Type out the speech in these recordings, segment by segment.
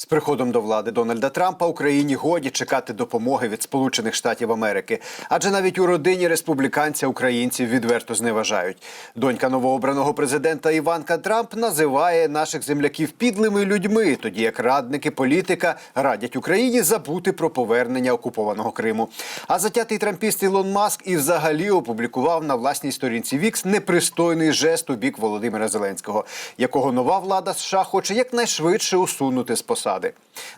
З приходом до влади Дональда Трампа Україні годі чекати допомоги від Сполучених Штатів Америки, адже навіть у родині республіканця українців відверто зневажають. Донька новообраного президента Іванка Трамп називає наших земляків підлими людьми, тоді як радники політика радять Україні забути про повернення окупованого Криму. А затятий трампіст Ілон Маск і взагалі опублікував на власній сторінці Вікс непристойний жест у бік Володимира Зеленського, якого нова влада США хоче якнайшвидше усунути з посади.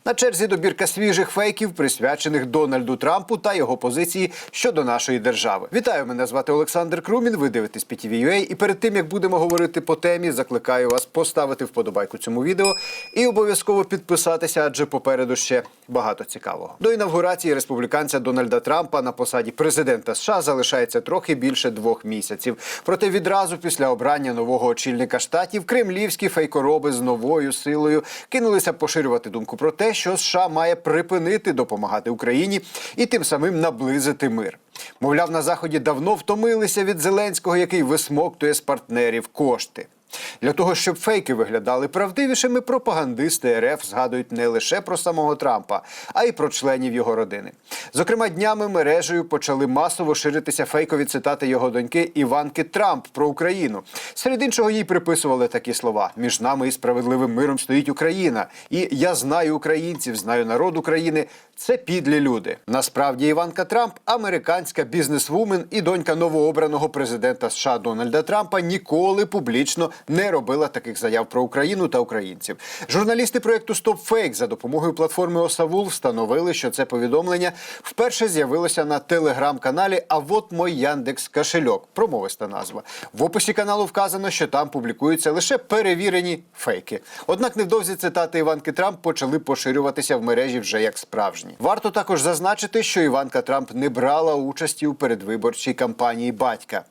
На черзі добірка свіжих фейків, присвячених Дональду Трампу та його позиції щодо нашої держави. Вітаю, мене звати Олександр Крумін. Ви дивитесь PTV.ua. І перед тим як будемо говорити по темі, закликаю вас поставити вподобайку цьому відео і обов'язково підписатися, адже попереду ще багато цікавого. До інавгурації республіканця Дональда Трампа на посаді президента США залишається трохи більше двох місяців. Проте відразу після обрання нового очільника штатів кремлівські фейкороби з новою силою кинулися поширювати думку про те, що США має припинити допомагати Україні і тим самим наблизити мир. Мовляв, на заході давно втомилися від Зеленського, який висмоктує з партнерів кошти. Для того, щоб фейки виглядали правдивішими, пропагандисти РФ згадують не лише про самого Трампа, а й про членів його родини. Зокрема, днями мережею почали масово ширитися фейкові цитати його доньки Іванки Трамп про Україну. Серед іншого їй приписували такі слова: між нами і справедливим миром стоїть Україна. І я знаю українців, знаю народ України. Це підлі люди. Насправді Іванка Трамп американська бізнесвумен і донька новообраного президента США Дональда Трампа ніколи публічно не робила таких заяв про Україну та українців. Журналісти проєкту StopFake за допомогою платформи Осавул встановили, що це повідомлення вперше з'явилося на телеграм-каналі. А от мой Яндекс кошельок. Промовиста назва. В описі каналу вказано, що там публікуються лише перевірені фейки. Однак невдовзі цитати Іванки Трамп почали поширюватися в мережі вже як справжні. Варто також зазначити, що Іванка Трамп не брала участі у передвиборчій кампанії батька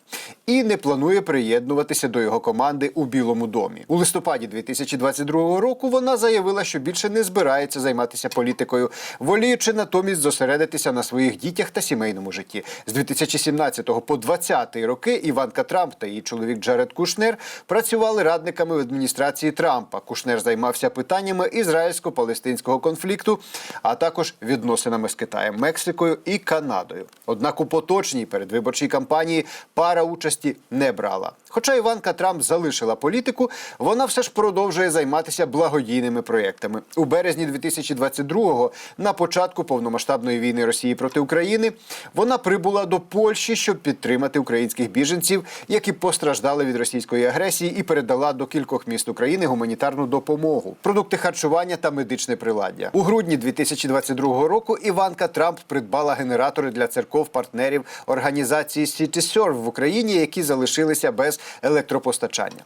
і не планує приєднуватися до його команди у Білому домі. У листопаді 2022 року вона заявила, що більше не збирається займатися політикою, воліючи натомість зосередитися на своїх дітях та сімейному житті. З 2017 по 2020 роки Іванка Трамп та її чоловік Джаред Кушнер працювали радниками в адміністрації Трампа. Кушнер займався питаннями ізраїльсько-палестинського конфлікту, а також відносинами з Китаєм, Мексикою і Канадою. Однак у поточній передвиборчій кампанії пара участі не брала. Хоча Іванка Трамп залишила політику, вона все ж продовжує займатися благодійними проєктами. У березні 2022-го, на початку повномасштабної війни Росії проти України, вона прибула до Польщі, щоб підтримати українських біженців, які постраждали від російської агресії, і передала до кількох міст України гуманітарну допомогу, продукти харчування та медичне приладдя. У грудні 2022 року Іванка Трамп придбала генератори для церков партнерів організації CityServe в Україні, які залишилися без електропостачання.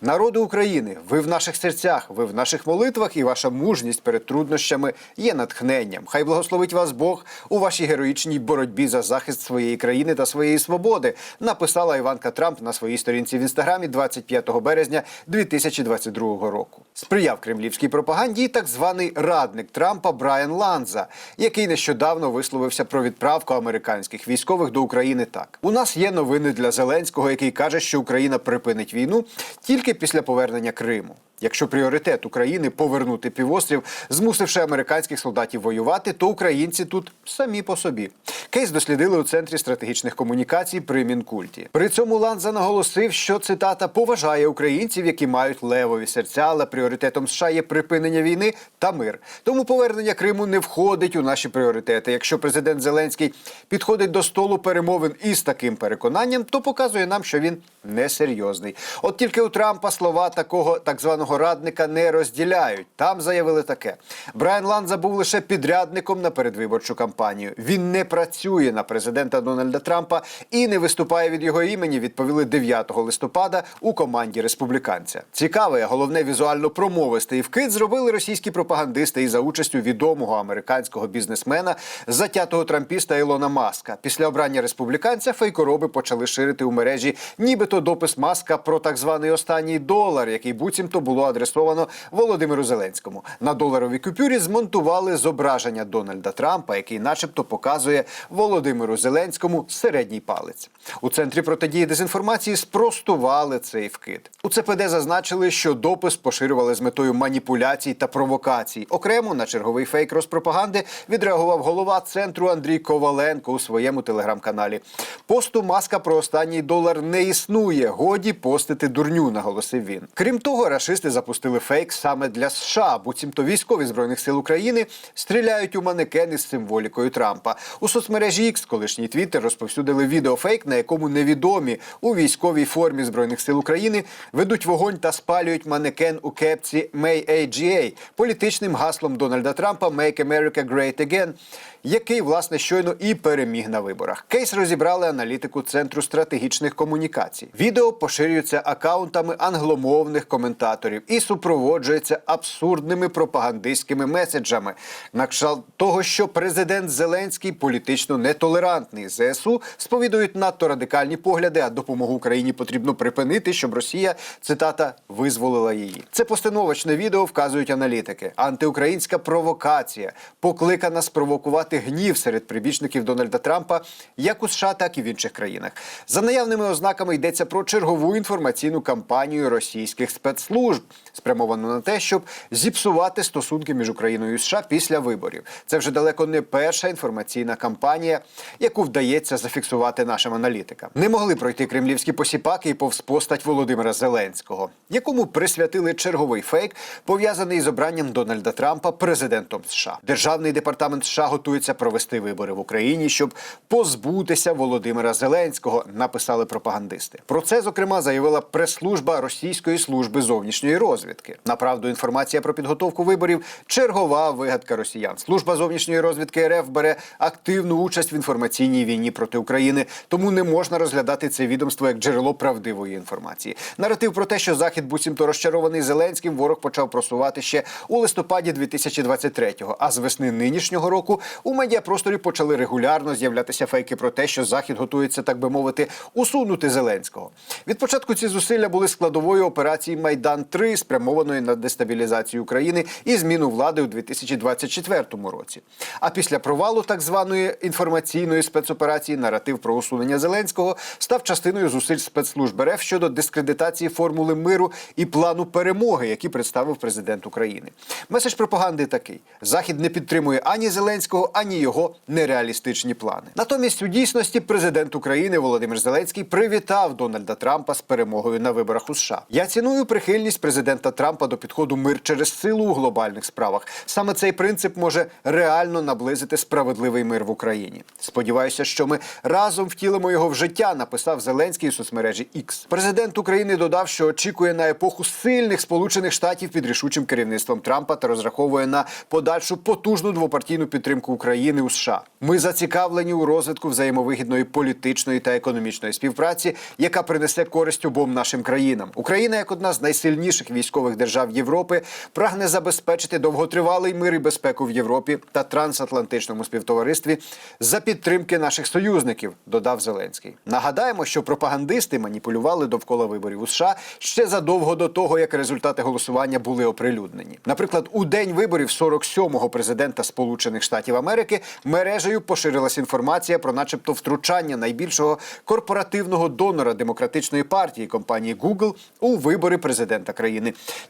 Народи України, ви в наших серцях, ви в наших молитвах, і ваша мужність перед труднощами є натхненням. Хай благословить вас Бог у вашій героїчній боротьбі за захист своєї країни та своєї свободи. Написала Іванка Трамп на своїй сторінці в інстаграмі 25 березня 2022 року. Сприяв кремлівській пропаганді так званий радник Трампа Брайан Ланза, який нещодавно висловився про відправку американських військових до України. Так у нас є новини для Зеленського, який каже, що Україна припинить війну тільки після повернення Криму. Якщо пріоритет України повернути півострів, змусивши американських солдатів воювати, то українці тут самі по собі. Кейс дослідили у центрі стратегічних комунікацій при Мінкульті. При цьому Ланза наголосив, що цитата поважає українців, які мають левові серця, але пріоритетом США є припинення війни та мир. Тому повернення Криму не входить у наші пріоритети. Якщо президент Зеленський підходить до столу перемовин із таким переконанням, то показує нам, що він несерйозний. От тільки у Трампа слова такого так званого радника не розділяють. Там заявили таке: Брайан Ланза був лише підрядником на передвиборчу кампанію. Він не працює на президента Дональда Трампа і не виступає від його імені. Відповіли 9 листопада у команді республіканця. Цікавий, головне візуально промовистий вкид зробили російські пропагандисти із за участю відомого американського бізнесмена, затятого трампіста Ілона Маска. Після обрання республіканця фейкороби почали ширити у мережі, нібито допис Маска про так званий останній долар, який буцімто було було адресовано Володимиру Зеленському. На доларовій купюрі змонтували зображення Дональда Трампа, який, начебто, показує Володимиру Зеленському середній палець. У центрі протидії дезінформації спростували цей вкид. У ЦПД зазначили, що допис поширювали з метою маніпуляцій та провокацій. Окремо на черговий фейк розпропаганди відреагував голова центру Андрій Коваленко у своєму телеграм-каналі. Посту маска про останній долар не існує. Годі постити дурню, наголосив він. Крім того, рашисти запустили фейк саме для США. Буцімто військові збройних сил України стріляють у манекени з символікою Трампа. У соцмережі X, колишній Твіттер, розповсюдили відеофейк, на якому невідомі у військовій формі збройних сил України ведуть вогонь та спалюють манекен у кепці May AGA політичним гаслом Дональда Трампа «Make America Great Again», який власне щойно і переміг на виборах. Кейс розібрали аналітику центру стратегічних комунікацій. Відео поширюється акаунтами англомовних коментаторів і супроводжується абсурдними пропагандистськими меседжами. На кшталт того, що президент Зеленський політично нетолерантний. ЗСУ сповідують надто радикальні погляди, а допомогу Україні потрібно припинити, щоб Росія цитата визволила її. Це постановочне відео вказують аналітики. Антиукраїнська провокація покликана спровокувати гнів серед прибічників Дональда Трампа як у США, так і в інших країнах. За наявними ознаками йдеться про чергову інформаційну кампанію російських спецслужб, спрямовану на те, щоб зіпсувати стосунки між Україною і США після виборів. Це вже далеко не перша інформаційна кампанія, яку вдається зафіксувати нашим аналітикам. Не могли пройти кремлівські посіпаки і повз постать Володимира Зеленського, якому присвятили черговий фейк, пов'язаний з обранням Дональда Трампа президентом США. Державний департамент США готується провести вибори в Україні, щоб позбутися Володимира Зеленського. Написали пропагандисти. Про це зокрема заявила прес-служба Російської служби зовнішньої розвідки. Направду інформація про підготовку виборів чергова вигадка росіян. Служба зовнішньої розвідки РФ бере активну участь в інформаційній війні проти України, тому не можна розглядати це відомство як джерело правдивої інформації. Наратив про те, що захід буцімто розчарований Зеленським, ворог почав просувати ще у листопаді 2023-го. А з весни нинішнього року у медіапросторі почали регулярно з'являтися фейки про те, що захід готується, так би мовити, усунути Зеленського. Від початку ці зусилля були складовою операції Майдан 3 спрямованої на дестабілізацію України і зміну влади у 2024 році. А після провалу так званої інформаційної спецоперації наратив про усунення Зеленського став частиною зусиль спецслужб РФ щодо дискредитації формули миру і плану перемоги, які представив президент України. Меседж пропаганди такий: Захід не підтримує ані Зеленського, ані його нереалістичні плани. Натомість, у дійсності, президент України Володимир Зеленський привітав Дональда Трампа з перемогою на виборах у США. Я ціную прихильність президента Трампа до підходу мир через силу у глобальних справах. Саме цей принцип може реально наблизити справедливий мир в Україні. Сподіваюся, що ми разом втілимо його в життя. Написав Зеленський у соцмережі X. Президент України додав, що очікує на епоху сильних сполучених штатів під рішучим керівництвом Трампа та розраховує на подальшу потужну двопартійну підтримку України у США. Ми зацікавлені у розвитку взаємовигідної політичної та економічної співпраці, яка принесе користь обом нашим країнам. Україна, як одна з найсильніших військових держав Європи, прагне забезпечити довготривалий мир і безпеку в Європі та трансатлантичному співтоваристві за підтримки наших союзників, додав Зеленський. Нагадаємо, що пропагандисти маніпулювали довкола виборів у США ще задовго до того, як результати голосування були оприлюднені. Наприклад, у день виборів 47-го президента Сполучених Штатів Америки мережею поширилась інформація про, начебто, втручання найбільшого корпоративного донора демократичної партії компанії Google у вибори президента країни.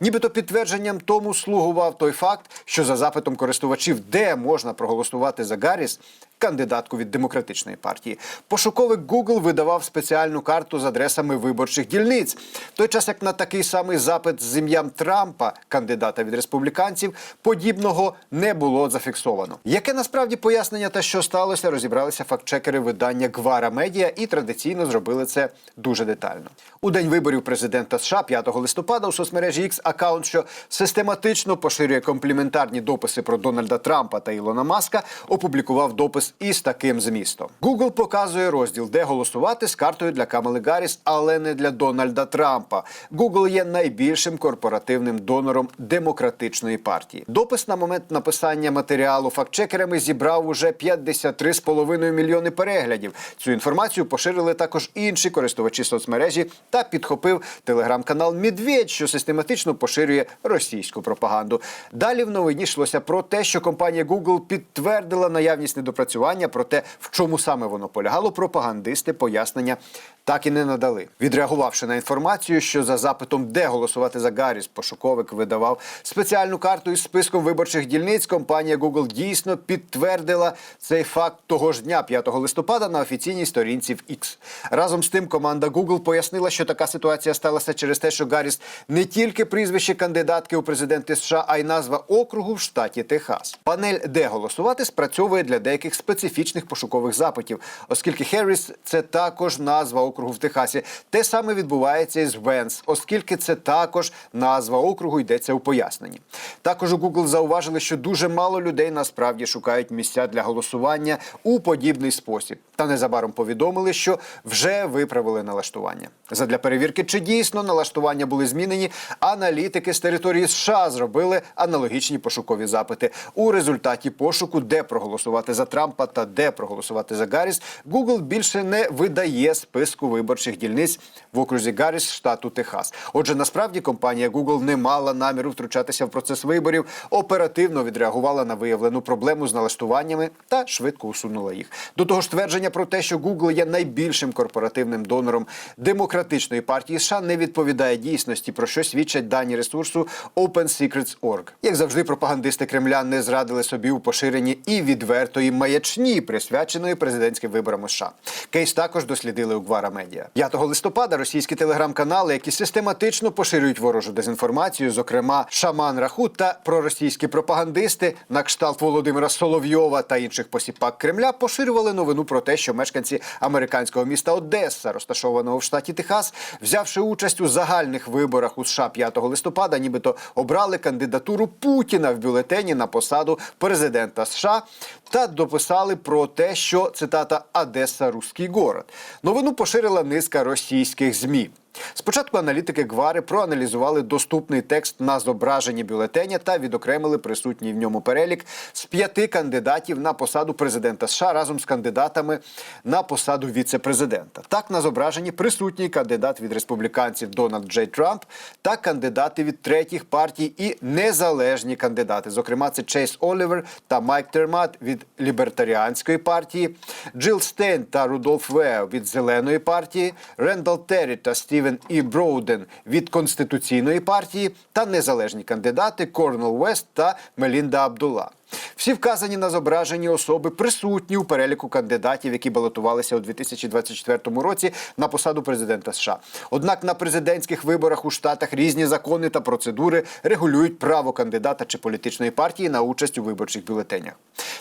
Нібито підтвердженням тому слугував той факт, що за запитом користувачів, де можна проголосувати за Гарріс, кандидатку від демократичної партії. Пошуковик Google видавав спеціальну карту з адресами виборчих дільниць. В той час, як на такий самий запит з ім'ям Трампа, кандидата від республіканців, подібного не було зафіксовано. Яке насправді пояснення та що сталося, розібралися фактчекери видання Гвара Медіа і традиційно зробили це дуже детально. У день виборів президента США 5 листопада у соцмережі X аккаунт, що систематично поширює компліментарні дописи про Дональда Трампа та Ілона Маска, опублікував допис із таким змістом: Google показує розділ, де голосувати з картою для Камали Гарріс, але не для Дональда Трампа. Google є найбільшим корпоративним донором демократичної партії. Допис на момент написання матеріалу фактчекерами зібрав уже 53,5 мільйони переглядів. Цю інформацію поширили також інші користувачі соцмережі та підхопив телеграм-канал Медведь, що систематично поширює російську пропаганду. Далі в новині йшлося про те, що компанія Google підтвердила наявність недопрацювання, проте в чому саме воно полягало, пропагандисти пояснення так і не надали. Відреагувавши на інформацію, що за запитом, де голосувати за Гарріс, пошуковик видавав спеціальну карту із списком виборчих дільниць. Компанія Google дійсно підтвердила цей факт того ж дня, 5 листопада, на офіційній сторінці в X. Разом з тим, команда Google пояснила, що така ситуація сталася через те, що Гарріс не тільки прізвище кандидатки у президенти США, а й назва округу в штаті Техас. Панель, де голосувати, спрацьовує для деяких специфічних пошукових запитів, оскільки Херріс це також назва округу в Техасі. Те саме відбувається із Венс, оскільки це також назва округу йдеться у поясненні. Також у Google зауважили, що дуже мало людей насправді шукають місця для голосування у подібний спосіб. Та незабаром повідомили, що вже виправили налаштування. Задля перевірки, чи дійсно налаштування були змінені, аналітики з території США зробили аналогічні пошукові запити. У результаті пошуку, де проголосувати за Трампа та де проголосувати за Гарріс, Google більше не видає списку виборчих дільниць в окрузі Гарріс штату Техас. Отже, насправді компанія Google не мала наміру втручатися в процес виборів, оперативно відреагувала на виявлену проблему з налаштуваннями та швидко усунула їх. До того ж, твердження про те, що Google є найбільшим корпоративним донором демократичної партії США, не відповідає дійсності, про що свідчать дані ресурсу OpenSecrets.org. Як завжди, пропагандисти Кремля не зрадили собі у поширенні і відвертої маячні, присвяченої президентським виборам США. Кейс також дослідили у Гвара Медіа. 5 листопада російські телеграм-канали, які систематично поширюють ворожу дезінформацію, зокрема Шаман Раху та проросійські пропагандисти на кшталт Володимира Соловйова та інших посіпак Кремля, поширювали новину про те, що мешканці американського міста Одеса, розташованого в штаті Техас, взявши участь у загальних виборах у США 5 листопада, нібито обрали кандидатуру Путіна в бюлетені на посаду президента США та дописали про те, що цитата Одеса руський город. Новину поширила низка російських змі. Спочатку аналітики Гвари проаналізували доступний текст на зображенні бюлетеня та відокремили присутній в ньому перелік з п'яти кандидатів на посаду президента США разом з кандидатами на посаду віце-президента. Так на зображенні присутній кандидат від республіканців Дональд Джей Трамп та кандидати від третіх партій і незалежні кандидати. Зокрема, це Чейз Олівер та Майк Термат від лібертаріанської партії, Джил Стейн та Рудольф Вео від зеленої партії, Рендал Террі та Стівен І. Броуден від конституційної партії та незалежні кандидати Корнел Вест та Мелінда Абдулла. Всі вказані на зображенні особи присутні у переліку кандидатів, які балотувалися у 2024 році на посаду президента США. Однак на президентських виборах у штатах різні закони та процедури регулюють право кандидата чи політичної партії на участь у виборчих бюлетенях.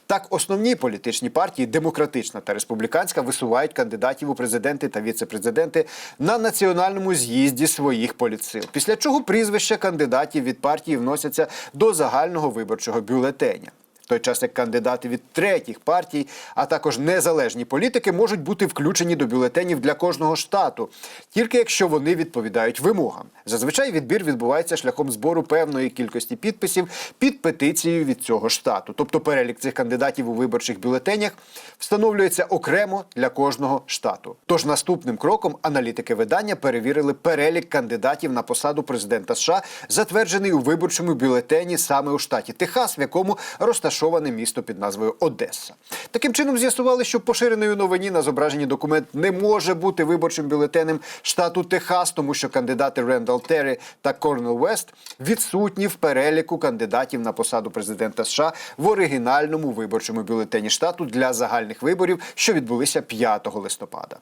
Так, основні політичні партії, демократична та республіканська, висувають кандидатів у президенти та віце-президенти на національному з'їзді своїх політсил. Після чого прізвища кандидатів від партії вносяться до загального виборчого бюлетеня. Той час як кандидати від третіх партій, а також незалежні політики можуть бути включені до бюлетенів для кожного штату, тільки якщо вони відповідають вимогам. Зазвичай відбір відбувається шляхом збору певної кількості підписів під петицією від цього штату. Тобто перелік цих кандидатів у виборчих бюлетенях встановлюється окремо для кожного штату. Тож наступним кроком аналітики видання перевірили перелік кандидатів на посаду президента США, затверджений у виборчому бюлетені саме у штаті Техас, в якому розташовано розташоване місто під назвою Одеса. Таким чином з'ясували, що поширений у новині на зображенні документ не може бути виборчим бюлетенем штату Техас, тому що кандидати Рендал Террі та Корнел Вест відсутні в переліку кандидатів на посаду президента США в оригінальному виборчому бюлетені штату для загальних виборів, що відбулися 5 листопада.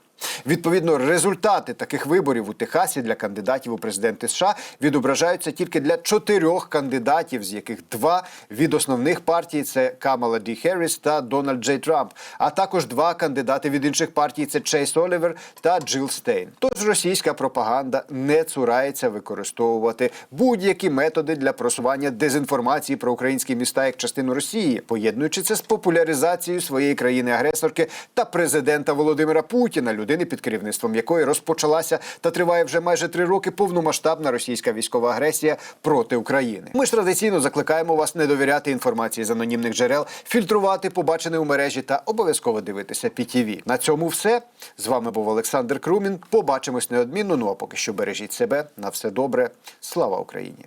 Відповідно, результати таких виборів у Техасі для кандидатів у президенти США відображаються тільки для чотирьох кандидатів, з яких два від основних партій це Камала Ді Херріс та Дональд Джей Трамп, а також два кандидати від інших партій це Чейс Олівер та Джил Стейн. Тож російська пропаганда не цурається використовувати будь-які методи для просування дезінформації про українські міста як частину Росії, поєднуючи це з популяризацією своєї країни-агресорки та президента Володимира Путіна, людини під керівництвом якої розпочалася та триває вже майже три роки повномасштабна російська військова агресія проти України. Ми ж традиційно закликаємо вас не довіряти інформації з анонімних джерел, фільтрувати побачене у мережі та обов'язково дивитися PTV. На цьому все з вами був Олександр Крумін. Побачимось неодмінно. Ну а поки що бережіть себе на все добре. Слава Україні!